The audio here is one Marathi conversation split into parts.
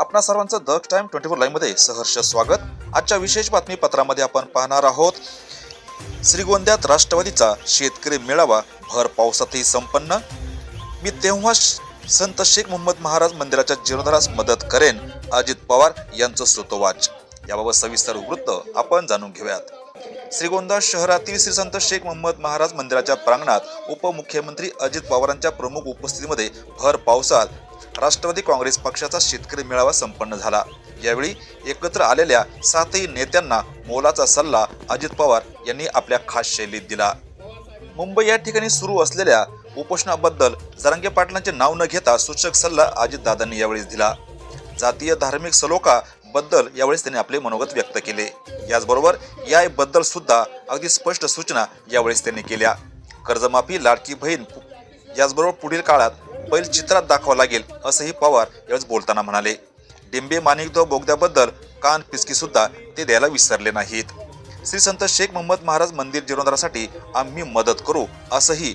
आपणा सर्वांचं द टाइम ट्वेंटी फोर लाईव्हमध्ये सहर्ष स्वागत. आजच्या विशेष बातमीपत्रामध्ये आपण पाहणार आहोत श्रीगोंद्यात राष्ट्रवादीचा शेतकरी मेळावा भर पावसातही संपन्न. मी तेव्हा श- संत शेख मोहम्मद महाराज मंदिराच्या जीर्णोद्धारास मदत करेन अजित पवार यांचं श्रोतवाच. याबाबत सविस्तर वृत्त आपण जाणून घेऊयात. श्रीगोंदा शहरातील श्री संत शेख मोहम्मद महाराज मंदिराच्या प्रांगणात उपमुख्यमंत्री अजित पवारांच्या प्रमुख उपस्थितीमध्ये भर पावसात राष्ट्रवादी काँग्रेस पक्षाचा शेतकरी मेळावा संपन्न झाला. यावेळी एकत्र आलेल्या सातही नेत्यांना मोलाचा सल्ला अजित पवार यांनी आपल्या खास शैलीत दिला. मुंबई या ठिकाणी सुरू असलेल्या उपोषणाबद्दल जरांगे पाटलांचे नाव न घेता सूचक सल्ला अजितदादांनी यावेळी दिला. जातीय धार्मिक सलोखा बद्दल यावेळेस त्यांनी आपले मनोगत व्यक्त केले. याचबरोबर या बद्दल सुद्धा अगदी स्पष्ट सूचना यावेळेस त्यांनी केल्या. कर्जमाफी लाडकी बहीण याचबरोबर पुढील काळात बैल चित्रात दाखवा लागेल असंही पवार यावेळेस बोलताना म्हणाले. डिंबे माणिकदेव बोगद्याबद्दल कान पिसकी सुद्धा ते द्यायला विसरले नाहीत. श्री संत शेख मोहम्मद महाराज मंदिर जीर्णोद्धारासाठी आम्ही मदत करू असंही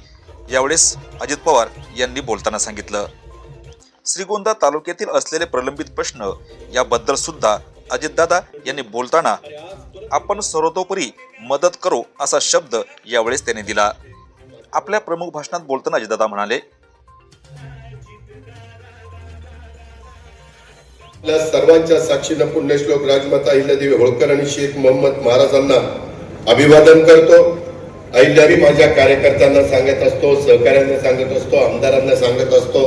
यावेळेस अजित पवार यांनी बोलताना सांगितलं. श्रीगोंदा तालुक्यातील असलेले प्रलंबित प्रश्न याबद्दल सुद्धा अजितदादा यांनी बोलताना आपण सर्वतोपरी मदत करू असा शब्द यावेळेस त्यांनी दिला. आपल्या प्रमुख भाषणात बोलताना अजितदादा म्हणाले आपल्या सर्वांच्या साक्षीनं पुण्यश्लोक राजमाता अहिल्यादेवी होळकर आणि शेख मोहम्मद महाराजांना अभिवादन करतो. अहिल्यादेवी माझ्या कार्यकर्त्यांना सांगत असतो सहकाऱ्यांना सांगत असतो आमदारांना सांगत असतो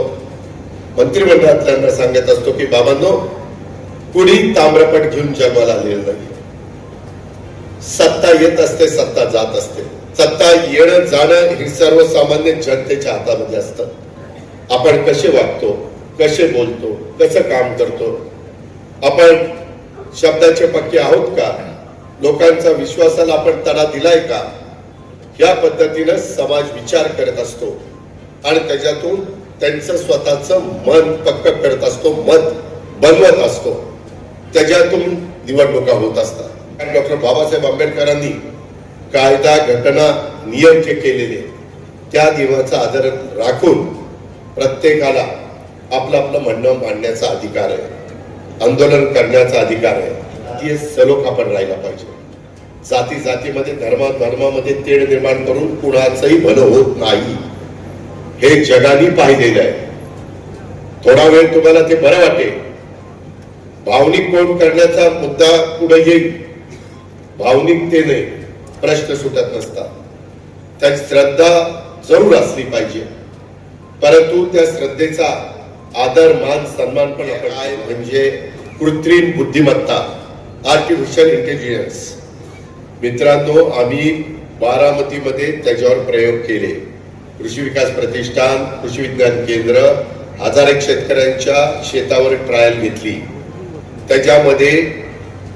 मंत्रिमंडळातल्यांना सांगत असतो की बाबांनो कुणी ताम्रपट घेऊन जन्माला आलेलं नाही. सत्ता येत असते सत्ता जात असते. सत्ता येणं जाणं हे सर्वसामान्य जनतेच्या हातामध्ये असतं. आपण कसे वागतो? कसे बोलतो कसं काम करतो? आपण शब्दाचे पक्के आहोत का? लोकांचा विश्वासाला आपण तडा दिलाय का? या पद्धतीनं समाज विचार करत असतो. आणि त्याच्यातून त्यांचं स्वतःचं मन पक्क करत असतो मत बनवत असतो. त्याच्यातून निवडणुका होत असतात. आणि डॉक्टर बाबासाहेब आंबेडकरांनी कायदा घटना नियम जे केलेले त्या नियमाचा आदर राखून प्रत्येकाला आपलं आपलं म्हणणं मांडण्याचा अधिकार आहे. आंदोलन करण्याचा अधिकार आहे. ती सलोख आपण राहिला पाहिजे. जाती जातीमध्ये धर्मा धर्मामध्ये तेढ निर्माण करून कुणाचंही भलं होत नाही. हे जगाने पाहिलेलं आहे. थोडा वेळ तुम्हाला ते बरं वाटेल. भावनिक कोण करण्याचा मुद्दा पुढे येईल. भावनिकतेने प्रश्न सुटत नसतात. त्या श्रद्धा जरूर असली पाहिजे. परंतु त्या श्रद्धेचा आदर मान सन्मान पण आपण म्हणजे कृत्रिम बुद्धिमत्ता. Artificial intelligence. मित्रांनो आम्ही बारामतीमध्ये त्याच्यावर प्रयोग केले. कृषी विकास प्रतिष्ठान कृषी विज्ञान केंद्र हजार एक शेतकऱ्यांच्या शेतावर ट्रायल घेतली. त्याच्यामध्ये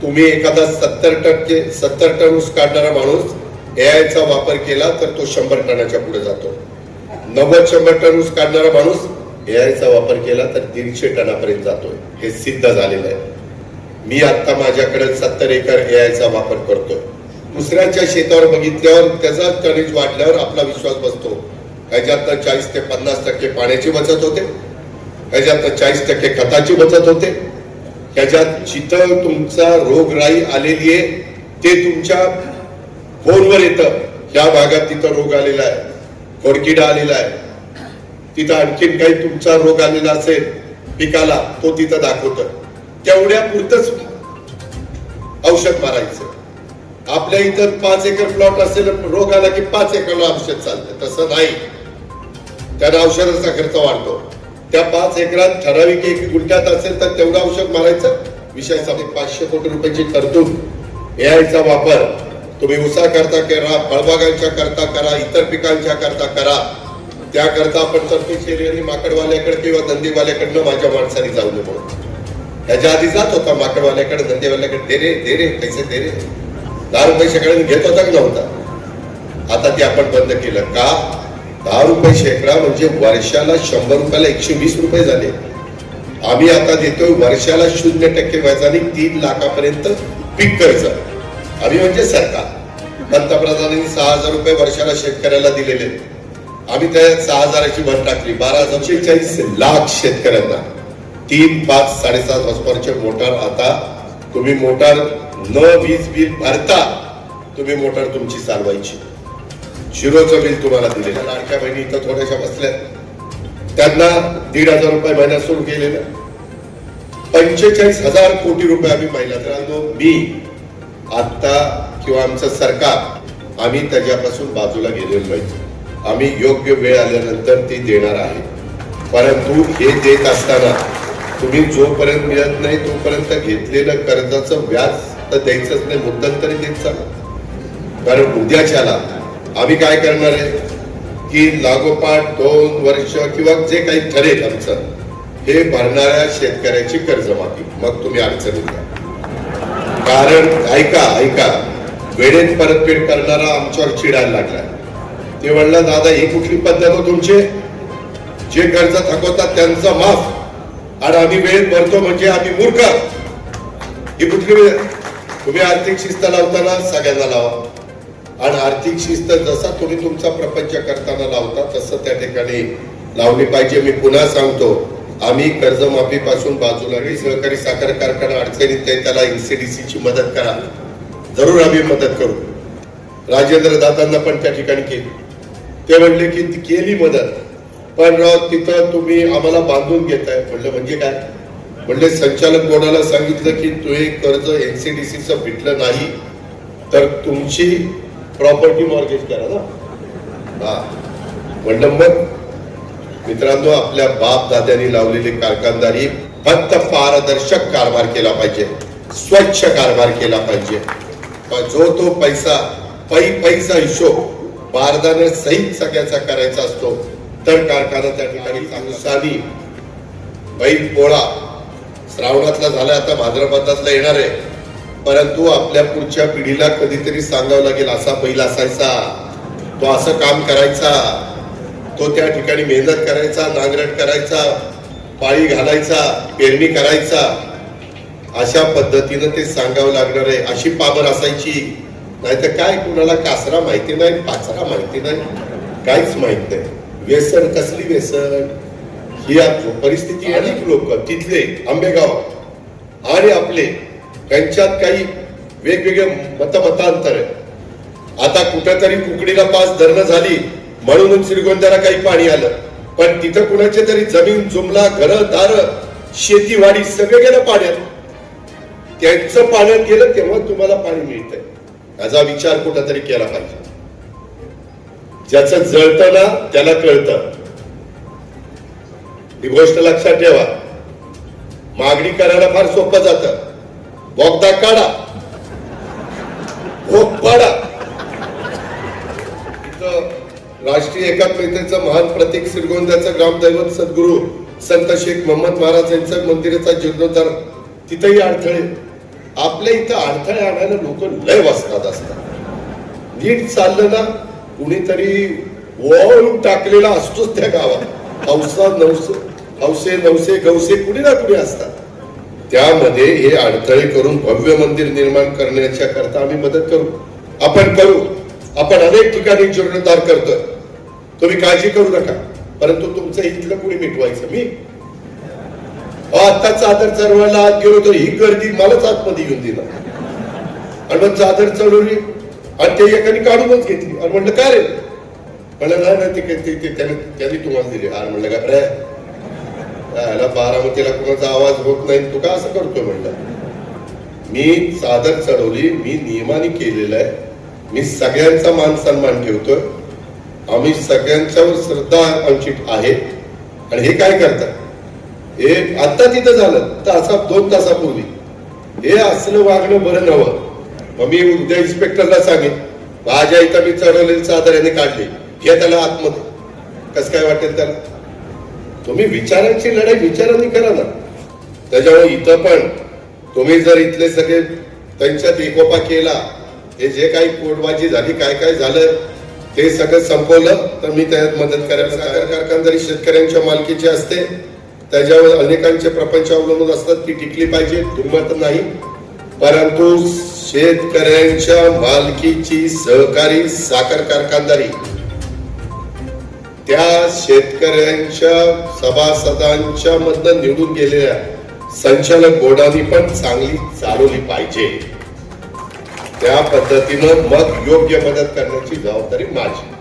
तुम्ही एखादा सत्तर टक्के सत्तर टन ऊस काढणारा माणूस AI चा वापर केला तर तो शंभर टनाच्या पुढे जातो. नव्वद शंभर टन ऊस काढणारा माणूस एआयचा वापर केला तर दीडशे टनापर्यंत जातोय. हे सिद्ध झालेलं आहे. मी आता माझ्याकडे सत्तर एकर एआयचा वापर करतोय. दुसऱ्यांच्या शेतावर बघितल्यावर त्याचा टनेज वाढल्यावर आपला विश्वास बसतो. ह्याच्यातनं चाळीस ते पन्नास टक्के पाण्याची बचत होते. ह्याच्यातनं चाळीस टक्के खताची बचत होते. ह्याच्यात जिथं तुमचा रोगराई आलेली आहे ते तुमच्या फोनवर येतं. या भागात तिथं रोग आलेला आहे. खोडकिडा आलेला आहे. तिथं आणखीन काही तुमचा रोग आलेला असेल पिकाला तो तिथं दाखवतो. तेवढ्या पुरतच औषध मारायचं. आपल्या इथं पाच एकर प्लॉट असेल रोग आला की पाच एकरला औषध चालतं. तसं नाही. त्याला औषधाचा खर्च वाढतो. त्या पाच एकरात ठराविक एक गुंठ्यात असेल तर तेवढं औषध मारायचं. विषय पाचशे कोटी रुपयाची तरतूद एआयचा वापर. तुम्ही उसा करता करा फळबागांच्या करता करा इतर पिकांच्या करता करा. त्याकरता आपण तरतूद केली आणि माकडवाल्याकडे किंवा धंदेवाल्याकडनं माझ्या माणसाने जाऊ नये म्हणून. त्याच्या आधी जात होता माकडवाल्याकडे धंदेवाल्याकडे दे रे दे रे पैसे दे रे. दहा रुपये शेकडे घेत होता की नव्हता? आता ते आपण बंद केलं का? दहा रुपये शेकडा म्हणजे वर्षाला शंभर रुपयाला एकशे वीस रुपये झाले. आम्ही आता देतोय वर्षाला शून्य टक्के व्याजाने तीन लाखापर्यंत पीक कर्ज. आम्ही म्हणजे सरकार. पंतप्रधानांनी सहा हजार रुपये वर्षाला शेतकऱ्याला दिलेले. आहेत. आम्ही त्या सहा हजाराची भर टाकली. बारा हजार चाळीस लाख शेतकऱ्यांना. तीन पाच साडेसात हॉस्पॉरचे मोटार आता तुम्ही मोटार न वीज बिल भरता तुम्ही मोटार तुमची चालवायची. झिरोचं बिल तुम्हाला दिलेलं लाडक्या बहिणी इथं थोड्याशा बसल्यात. त्यांना दीड हजार रुपये महिना सुरू केलेलं पंचेचाळीस हजार कोटी रुपये आम्ही महिला मी आता किंवा आमचं सरकार आम्ही त्याच्यापासून बाजूला गेलेलो पाहिजे आम्ही योग्य वेळ आल्यानंतर ती देणार आहे. परंतु हे देत असताना तुम्ही जोपर्यंत मिळत नाही तोपर्यंत घेतलेलं कर्जाचं व्याज तर द्यायचंच नाही मुद्दल तरी देत चाला कारण उद्याच्याला आम्ही काय करणार आहे? की लागोपाठ दोन वर्ष किंवा जे काही ठरेल आमचं हे भरणाऱ्या शेतकऱ्याची कर्जमाफी. मग तुम्ही अडचणीत घ्या कारण ऐका ऐका वेळेत परतफेड करणारा आमच्यावर चिडायला लागला ते म्हणलं दादा ही कुठली पद्धत हो तुमचे? जे कर्ज थकवतात त्यांचं माफ. आणि आम्ही वेळेत भरतो म्हणजे आम्ही मूर्ख. ही कुठली वेळ? तुम्ही आर्थिक शिस्त लावताना सगळ्यांना लावा. आणि आर्थिक शिस्त जसा तुम्ही तुमचा प्रपंच करताना लावता तसं त्या ठिकाणी लावली पाहिजे. मी पुन्हा सांगतो आम्ही कर्जमाफीपासून बाजूला आणि सहकारी साखर कारखाना अडचणीत आहे त्याला एनसीडीसीची मदत करा. जरूर आम्ही मदत करू. राजेंद्र दादांना पण त्या ठिकाणी केली. ते म्हणले की ती केली मदत. पण राव तिथं तुम्ही आम्हाला बांधून घेताय. म्हणलं म्हणजे काय? म्हणले संचालक बोर्डाला सांगितलं की तुम्ही कर्ज एनसीडीसीचं भेटलं नाही तर तुमची प्रॉपर्टी मॉर्गेज करा ना. हा. म्हणलं मग मित्रांनो आपल्या बाप दाद्यांनी लावलेली कारखानदारी फक्त पारदर्शक कारभार केला पाहिजे. स्वच्छ कारभार केला पाहिजे. जो तो पैसा पै पैसा हिशोब बारदाने सहित सगळ्याचा करायचा असतो. तर कारखाना त्या ठिकाणी दिवसांनी बैल पोळा. श्रावणातला झाला आता भाद्रपदातला येणार आहे. परंतु आपल्या पुढच्या पिढीला कधीतरी सांगावं लागेल असा बैल असायचा. तो असं काम करायचा. तो त्या ठिकाणी मेहनत करायचा नांगरट करायचा पाळी घालायचा पेरणी करायचा. अशा पद्धतीनं ते सांगावं लागणार आहे. अशी पाबर असायची. नाहीतर काय कुणाला कासरा माहिती नाही पाचरा माहिती नाही काहीच माहीत नाही. व्यसन कसली व्यसन? ही परिस्थिती अनेक लोक तिथले आंबेगाव आणि आपले त्यांच्यात काही वेगवेगळे मतमतांतर आहे. आता कुठेतरी कुकडीला पास धरणं झाली म्हणून श्रीगोंद्याला काही पाणी आलं. पण तिथं कुणाचे तरी जमीन जुमला घर दार शेतीवाडी सगळं गेलं पाण्यात. त्यांचं पाण्यात गेलं तेव्हा तुम्हाला पाणी मिळतंय. याचा विचार कुठेतरी केला पाहिजे. ज्याचं जळतं ना त्याला कळतं. ही गोष्ट लक्षात ठेवा. मागणी करायला फार सोपं जातं. बोगदा काढा. भोग पाडा. राष्ट्रीय एकात्मतेचं महान प्रतीक श्रीगोंद्याचं ग्रामदैवत सद्गुरू संत शेख मोहम्मद महाराज यांचं मंदिराचा जीर्णोद्धार तिथेही अडथळे. आपल्या इथं अडथळे आणायला लोक लय वाचतात असतात. नीट चाललं ना कुणीतरी वळून टाकलेला असतोच त्या गावात. हौसा नवसे हौसे नवसे गवसे कुणी ना कुणी असतात. त्यामध्ये हे अडथळे करून भव्य मंदिर निर्माण करण्याच्या करता आम्ही मदत करू. आपण करू. आपण अनेक ठिकाणी जीर्णोद्धार करतोय. तुम्ही काळजी करू नका. परंतु तुमचं इथलं कुणी मिटवायचं? मी आता चादर चढवायला आत गेलो तर ही गर्दी मलाच आतमध्ये येऊन दिला. आणि मग चादर चढवली आणि ते एकाने काढूनच घेतली. आणि म्हणलं काय रे? म्हणलं नाही नाही ते- त्याने तुम्हाला दिली. आणि म्हणलं का रे बारामतीला कोणाचा आवाज होत नाही तू का असं करतो म्हणलं मी चादर चढवली मी नियमाने केलेलं आहे. मी सगळ्यांचा मान सन्मान ठेवतोय. आम्ही सगळ्यांच्यावर श्रद्धा आमची आहे. आणि हे काय करतात? हे आता तिथं झालं तर असा दोन तासापूर्वी. हे असलं वागणं बरं नव्हं मग मी उद्या इन्स्पेक्टरला सांगेन माझ्या इथं मी चढवलेली चादर याने काढली. घे त्याला आतमध्ये. कसं काय वाटेल त्याला? तुम्ही विचारांची लढाई विचारांनी करा ना. त्याच्यामुळे इथं पण तुम्ही जर इथले सगळे त्यांच्यात एकोपा केला हे जे काही पोटबाजी झाली काय काय झालं ते सगळं संपवलं तर मी त्यात मदत करायला साखर कारखाना जरी शेतकऱ्यांच्या मालकीची असते त्याच्यावर अनेकांचे प्रपंच अवलंबून असतात ती टिकली पाहिजे दुर्मत नाही. परंतु शेतकऱ्यांच्या मालकीची सहकारी साखर कारखानदारी त्या शेतकऱ्यांच्या सभासदांच्या मधनं निवडून गेलेल्या संचालक बोर्डाने पण चांगली चालवली पाहिजे. त्या पद्धतीनं मग योग्य मदत करण्याची जबाबदारी माझी.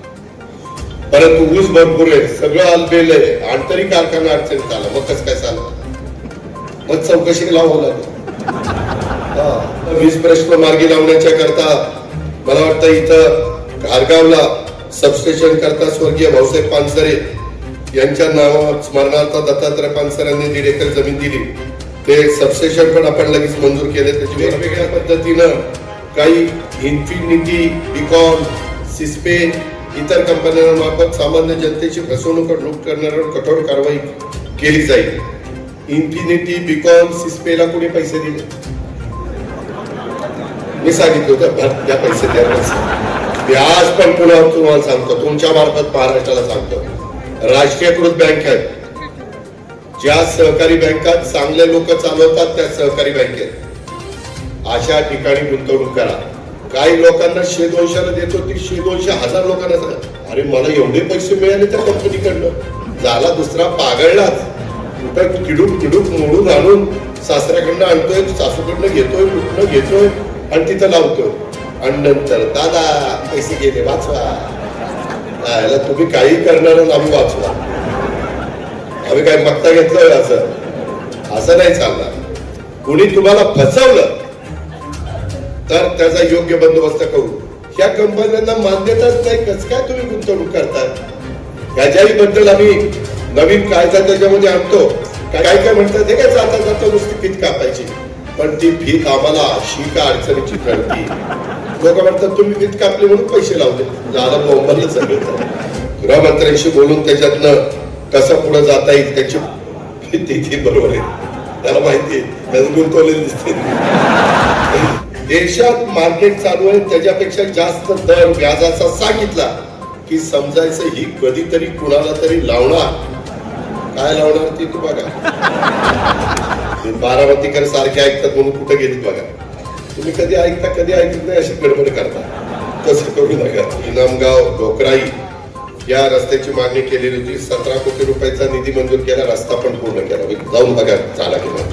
परंतु ऊस भरपूर आहे सगळं आलबेल आहे. आंतरिक कारखाना अडचणीत आला. मग कसं काय चाललं? मग चौकशी लावावं लागेल. वीज प्रश्न मार्गी लावण्याच्या करता मला वाटतं इथं खारगावला सबस्टेशन करता स्वर्गीय भाऊसाहेब पानसरे यांच्या नावावर स्मरणार्थ दत्तात्रय पानसरांनी दीड एकर जमीन दिली. ते सबस्टेशन पण आपण लगेच मंजूर केले. त्याची वेगवेगळ्या पद्धतीनं काही इन्फिनिटी बिकॉम सिस्पे इतर कंपन्यांमार्फत सामान्य जनतेची फसवणूक लूट करणाऱ्यावर कठोर कारवाई केली जाईल. इन्फिनिटी बिकॉम सिस्पेला कोणी पैसे दिले? मी सांगितलं होतं त्या पैसे द्या मी व्याज पण पुन्हा तुम्हाला सांगतो तुमच्या मार्फत महाराष्ट्राला सांगतो. राष्ट्रीयकृत बँक आहेत. ज्या सहकारी बँकात चांगले लोक चालवतात त्या सहकारी बँकेत अशा ठिकाणी गुंतवणूक करा. काही लोकांना शे दोनशेला देतो ती शे दोनशे हजार लोकांना सांगा अरे मला एवढे पैसे मिळाले त्या कंपनीकडनं. झाला दुसरा पागळलाच. कुठं किडूक किडूक मोडून आणून सासऱ्याकडनं आणतोय सासूकडनं घेतोय कुठनं घेतोय आणि तिथं लावतोय. आणि नंतर दादा पैसे गेले वाचवा. तुम्ही काही करणार आम्ही वाचवा. आम्ही काय मक्ता घेतलं असं? असं नाही चालणार. कुणी तुम्हाला फसवलं तर त्याचा योग्य बंदोबस्त करू या कंपन्यांना मान्यताच नाही कस काय तुम्ही गुंतवणूक करतात याच्याही बद्दल आम्ही नवीन कायदा त्याच्यामध्ये आणतो. काय काय म्हणतात हे काय जाता जाता नुसती फीत कापायची. पण ती फीत आम्हाला अशी का अडचणीची कळती लोक म्हणतात तुम्ही फीत कापली म्हणून पैसे लावले. झालं बोंबललं सगळं. गृहमंत्र्यांशी बोलून त्याच्यातनं कसं पुढे जाता येईल त्याची फीत ती बरोबर आहे. त्याला माहिती आहे त्याचं गुंतवलेली दिसते देशात मार्केट चालू आहे त्याच्यापेक्षा जास्त दर व्याजाचा सांगितला की समजायचं ही कधीतरी कुणाला तरी लावणार. काय लावणार ते तू बघा. बारामतीकर सारखे ऐकतात म्हणून कुठे गेली बघा. तुम्ही कधी ऐकता कधी ऐकत नाही अशी गडबड करता. तसं करू नका. इनामगाव डोकराई या रस्त्याची मागणी केलेली होती. सतरा कोटी रुपयाचा निधी मंजूर केला रस्ता पण पूर्ण केला. जाऊन बघा चाला केला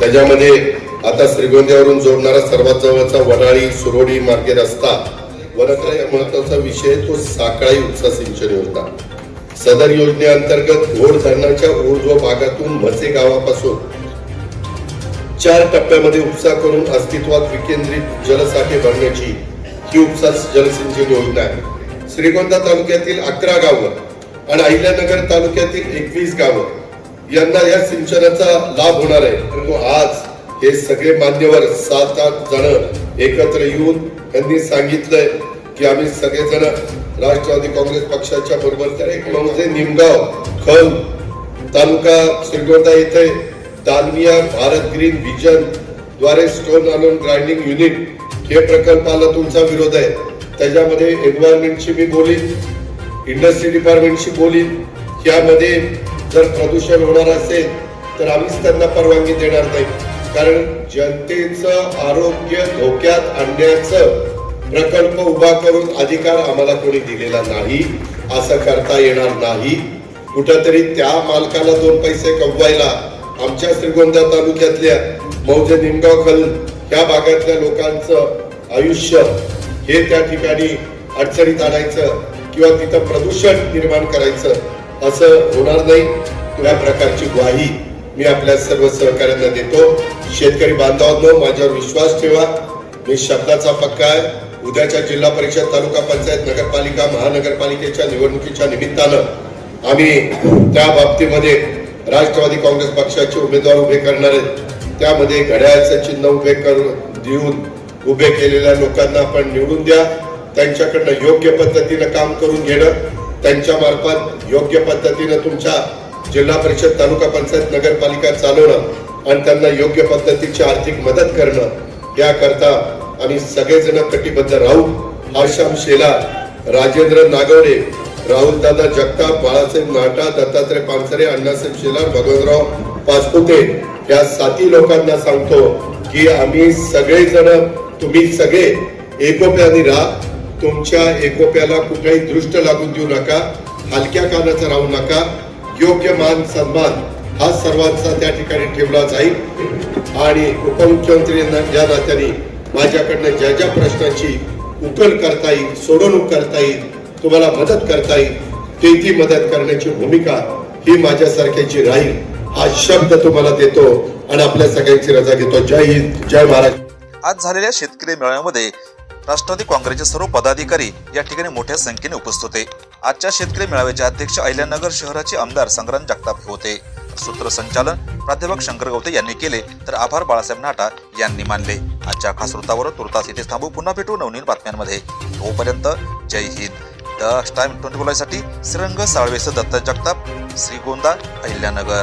त्याच्यामध्ये आता श्रीगोंद्यावरून जोडणारा सर्वात जवळचा वडाळी सुरोडी मार्गे रस्ता. वरकरा या महत्त्वाचा विषय तो साकळाई उपसा सिंचन योजना. सदर योजनेअंतर्गत घोड धरणाच्या ऊर्ध्व भागातून म्हसे गावापासून चार टप्प्यामध्ये उपसा करून अस्तित्वात विकेंद्रित जलसाठे भरण्याची ही उपसा जलसिंचन योजना आहे. श्रीगोंदा तालुक्यातील अकरा गावं आणि अहिल्यानगर तालुक्यातील एकवीस गावं यांना या सिंचनाचा लाभ होणार आहे. परंतु आज हे सगळे मान्यवर सात आठ जण एकत्र येऊन त्यांनी सांगितलंय की आम्ही सगळेजण राष्ट्रवादी काँग्रेस पक्षाच्या बरोबर तर एक म्हणजे निमगाव खल तालुका श्रीगोंदा येथे दालमिया भारत ग्रीन विजनद्वारे स्टोन अलोन ग्राइंडिंग युनिट हे प्रकल्पाला तुमचा विरोध आहे. त्याच्यामध्ये एन्व्हायरमेंटशी मी बोलीन इंडस्ट्री डिपार्टमेंटशी बोलीन. यामध्ये जर प्रदूषण होणार असेल तर आम्हीच त्यांना परवानगी देणार नाही. कारण जनतेचं आरोग्य धोक्यात आणण्याचं प्रकल्प उभा करून अधिकार आम्हाला कोणी दिलेला नाही असं करता येणार नाही. कुठंतरी त्या मालकाला दोन पैसे कमवायला आमच्या श्रीगोंदा तालुक्यातल्या मौजे निमगाव खल ह्या भागातल्या लोकांचं आयुष्य हे त्या ठिकाणी अडचणीत आणायचं किंवा तिथं प्रदूषण निर्माण करायचं असं होणार नाही. या प्रकारची ग्वाही मी आपल्या सर्व सहकार्यांना देतो. शेतकरी बांधवांनो माझ्यावर विश्वास ठेवा. मी शब्दाचा पक्का आहे. उद्याच्या जिल्हा परिषद तालुका पंचायत नगरपालिका महानगरपालिकेच्या निवडणुकीच्या निमित्तानं आम्ही त्या बाबतीमध्ये राष्ट्रवादी काँग्रेस पक्षाचे उमेदवार उभे करणार आहेत. त्यामध्ये घड्याळाचं चिन्ह उभे करून देऊन उभे केलेल्या लोकांना आपण निवडून द्या. त्यांच्याकडनं योग्य पद्धतीनं काम करून घेणं. त्यांच्या मार्फत योग्य पद्धतीनं तुमच्या जिल्हा परिषद तालुका पंचायत नगरपालिका चालवणं आणि त्यांना योग्य पद्धतीची आर्थिक मदत करणं याकरता आम्ही सगळेजण कटिबद्ध राहू. आशाम शेला राजेंद्र नागवडे राहुल दादा जगताप बाळासाहेब नाटा दत्तात्रय पानसरे अण्णासाहेब शेलार भगवंतराव पाचपुते या साती लोकांना सांगतो की आम्ही सगळेजण तुम्ही सगळे एकोप्याने राहा. तुमच्या एकोप्याला कुठलाही दृष्ट लागून देऊ नका. हलक्या कानाचा राहू नका. योग्य मान सन्मान हा सर्वांचा त्या ठिकाणी ठेवला जाईल. आणि उपमुख्यमंत्री या नात्याने माझ्याकडनं ज्या ज्या प्रश्नांची उकल करता येईल सोडवणूक करता येईल तुम्हाला मदत करता येईल ते ती मदत करण्याची भूमिका ही माझ्यासारख्याची राहील हा शब्द तुम्हाला देतो आणि आपल्या सगळ्यांची रजा घेतो. जय हिंद जय महाराष्ट्र आज झालेल्या शेतकरी मेळाव्यामध्ये राष्ट्रवादी काँग्रेसचे सर्व पदाधिकारी या ठिकाणी मोठ्या संख्येने उपस्थित होते. आजच्या शेतकरी मेळाव्याचे अध्यक्ष अहिल्यानगर शहराचे आमदार संग्राम जगताप होते. सूत्रसंचालन प्राध्यापक शंकर गवते यांनी केले तर आभार बाळासाहेब नाटा यांनी मानले. आजच्या खास वृत्तावर तुर्तास इथे थांबू. पुन्हा भेटू नवनीन बातम्यांमध्ये. तोपर्यंत जय हिंद. द टाइम ट्वेंटी साठी श्रीरंग साळवेसह दत्त जगताप श्रीगोंदा अहिल्यानगर.